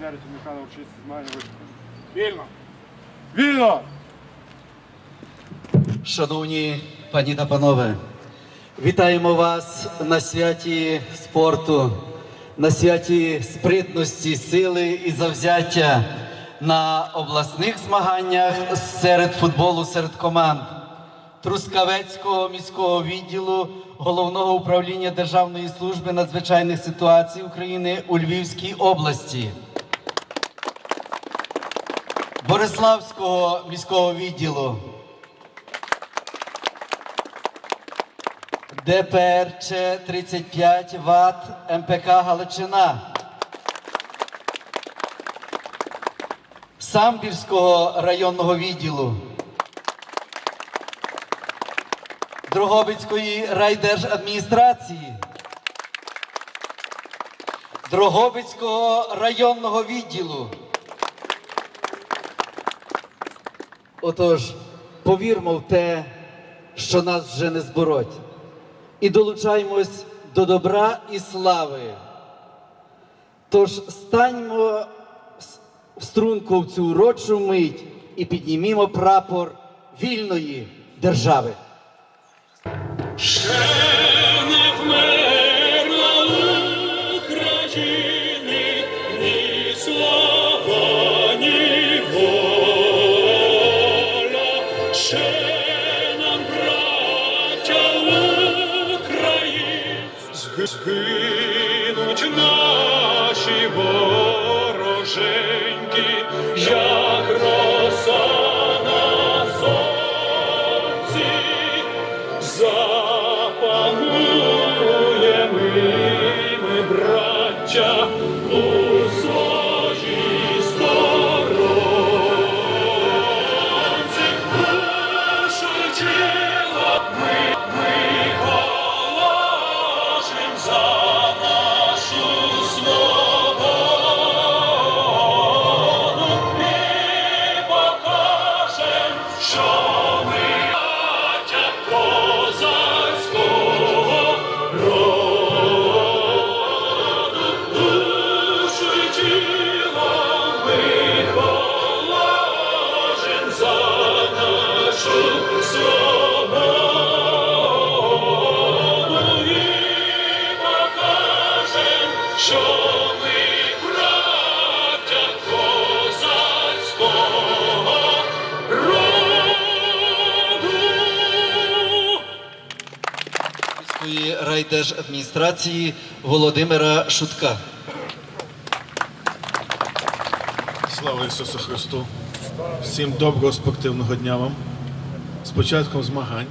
Михайло на урочисті змагання виступили. Вільно. Вільно! Шановні пані та панове, вітаємо вас на святі спорту, на святі спритності, сили і завзяття на обласних змаганнях серед футболу, серед команд Трускавецького міського відділу Головного управління Державної служби надзвичайних ситуацій України у Львівській області. Бориславського міського відділу ДПРЧ 35 Ват МПК Галичина. Самбірського районного відділу. Дрогобицької райдержадміністрації. Дрогобицького районного відділу. Отож, повірмо в те, що нас вже не збороть і долучаємось до добра і слави. Тож станьмо в струнку в цю урочу мить і піднімімо прапор вільної держави. Згинуть наші вороженьки, як роса Міської райдержадміністрації Володимира Шутка. Слава Ісусу Христу! Всім доброго спортивного дня вам. З початком змагань.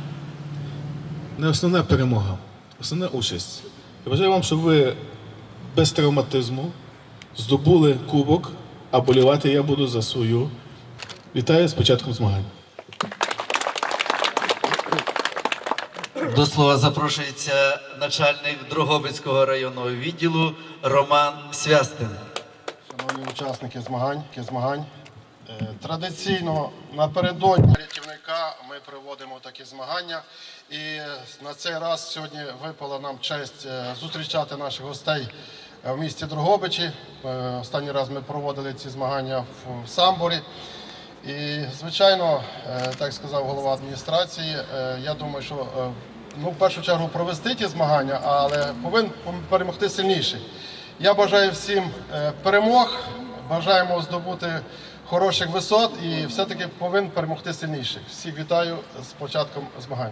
Не основна перемога, основна участь. Я бажаю вам, щоб ви без травматизму здобули кубок, а болівати я буду за свою. Вітаю з початком змагань. До слова запрошується начальник Дрогобицького районного відділу Роман Свястин. Шановні учасники змагань, змагань. е, Традиційно напередодні рятівника ми проводимо такі змагання. І на цей раз сьогодні випала нам честь е, зустрічати наших гостей е, в місті Дрогобичі. Е, Останній раз ми проводили ці змагання в- Самборі. І, звичайно, так сказав голова адміністрації, я думаю, що ну, в першу чергу провести ті змагання, але повинен перемогти сильніший. Я бажаю всім е, перемог, бажаємо здобути хороших висот і все-таки повинен перемогти сильніший. Всіх вітаю з початком змагань.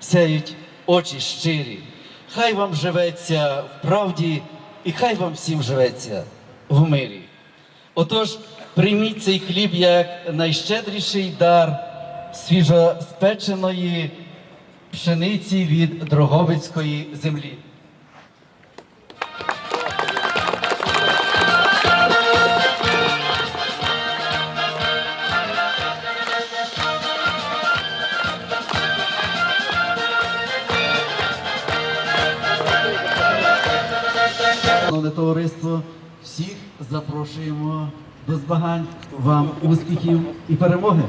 Сяють очі щирі. Хай вам живеться в правді, і хай вам всім живеться в мирі. Отож, прийміть цей хліб як найщедріший дар свіжоспеченої пшениці від Дрогобицької землі. Шановне товариство, всіх запрошуємо до змагань. Вам успіхів і перемоги!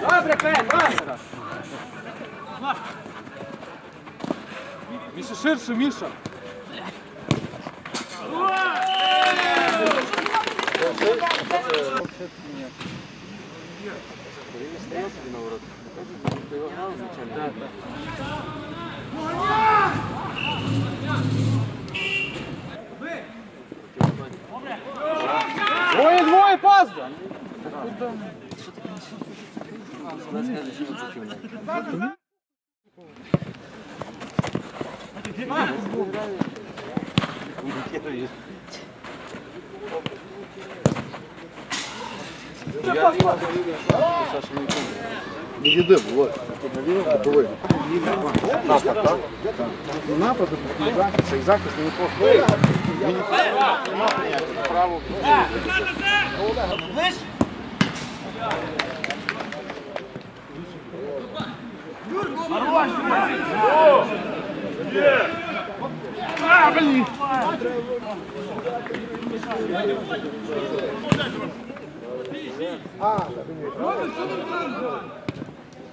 Добре, Пен, добре! Міша ширше, Міша! Время стоит на ворот. Ты его знал изначально? Да, да. Двоє, двоє, пас! Я не могу, Саша не Ну, не їде, буває. Буває. Напад, так? Цей захист не просто. Він нема прийняти. Право. Ближче! Хорош! Є! А, блін! А, так,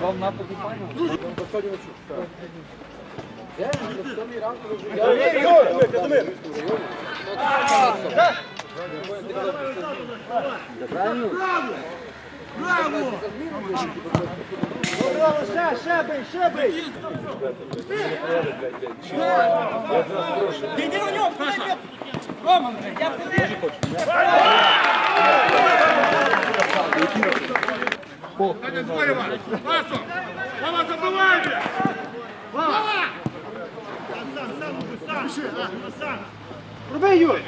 Вам на покупання? Браво! Браво! Ще, ще бий, ще бий! Іди у нього, блядь! Роман, я тебе! Таня Згорєва! Пасок! Вова, забивай, блядь! Вова! Сам, сам, сам! Пробий, Юрій!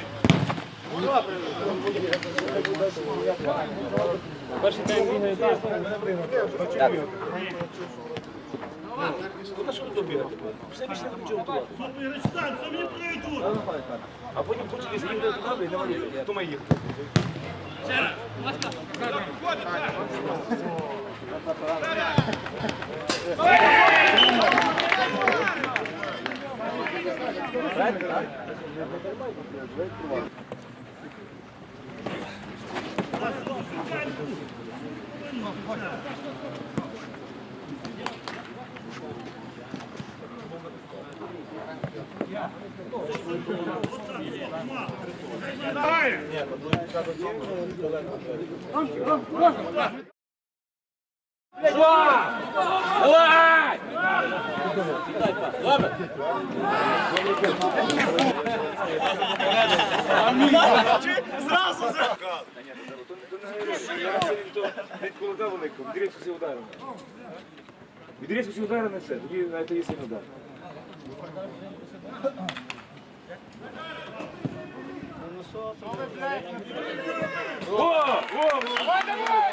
Перший день війни так. Вона що тобі? Все пішли до чого А потім почали змінити туди, і давай, то ми їх. Правильно, так? Зразу! Від кулака великого, від різку всі ударили. Від різку всі ударили все, тоді на це є сильний удар. О! О! Давай, давай!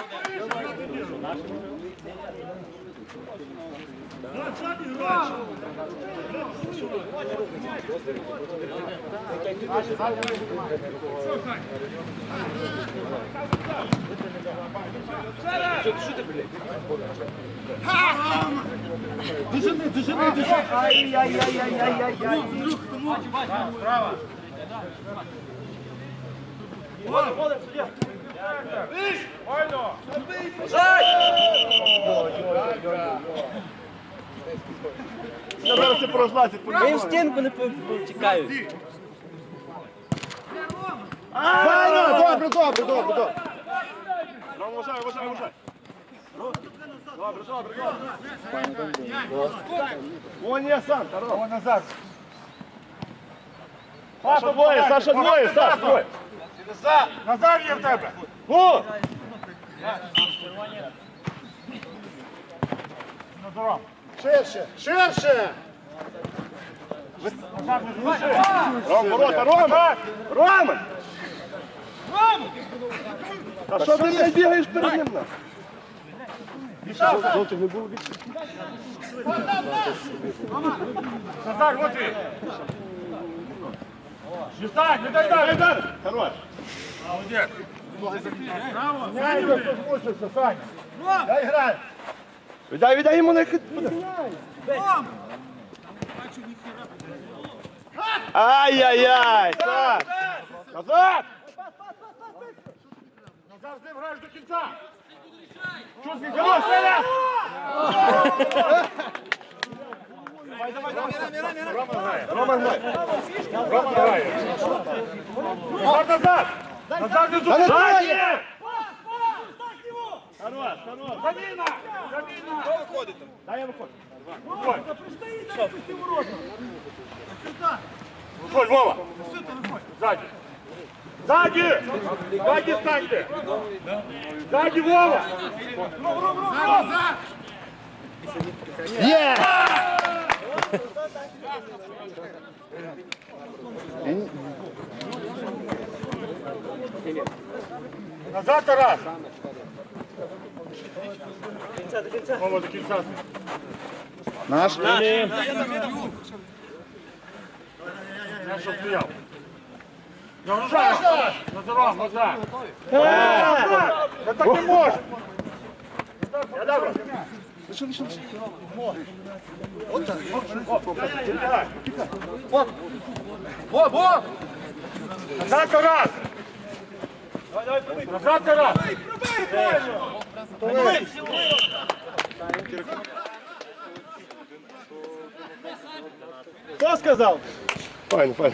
Дожини, дожини, дожини. Ай-яй-яй-яй-яй-яй. Друг, тому. Справа. Воля, воля, суддя. Я зараз це прозлазять. Ми в стінку не втікають. Файно! Добре, добре, добре, добре. Вважай. Добре, добре, добре. Вон я сам, Таро. Вон назад. Папа, двоє, Саша, двоє, Саша, двоє. Назар є в тебе. Ну! Ширше, ширше! Ром, ворота, Рома! Рома! А що ти не бігаєш перед ним? Вітав, жовтих не було більше. Назар, вот він! Вітак, не дай далі, дай! Хорош! Молодець! Дай грай! Віддай, віддай йому на хит! Ай-яй-яй! Так! Назад! Назад з граєш до кінця! Чого з Михайло, Селя! Давай, давай, давай! Рома грає! Рома грає! Рома грає! Назад, назад! Назад не зуб! Назад є! Хорош, хорош! Заміна! Заміна! Хто виходить? Дай я виходжу. Виходь! Виходь, Вова! Ззаді! Ззаді! Ззаді станьте! Ззаді, Вова! Є! Назад, Тарас! Вова, до кінця. Наш? Я щоб стояв. Назад! Назад, назад! Я так не можу! Я добре. Назад, Тарас! Назад, Тарас! Хто сказав? Файн, файн.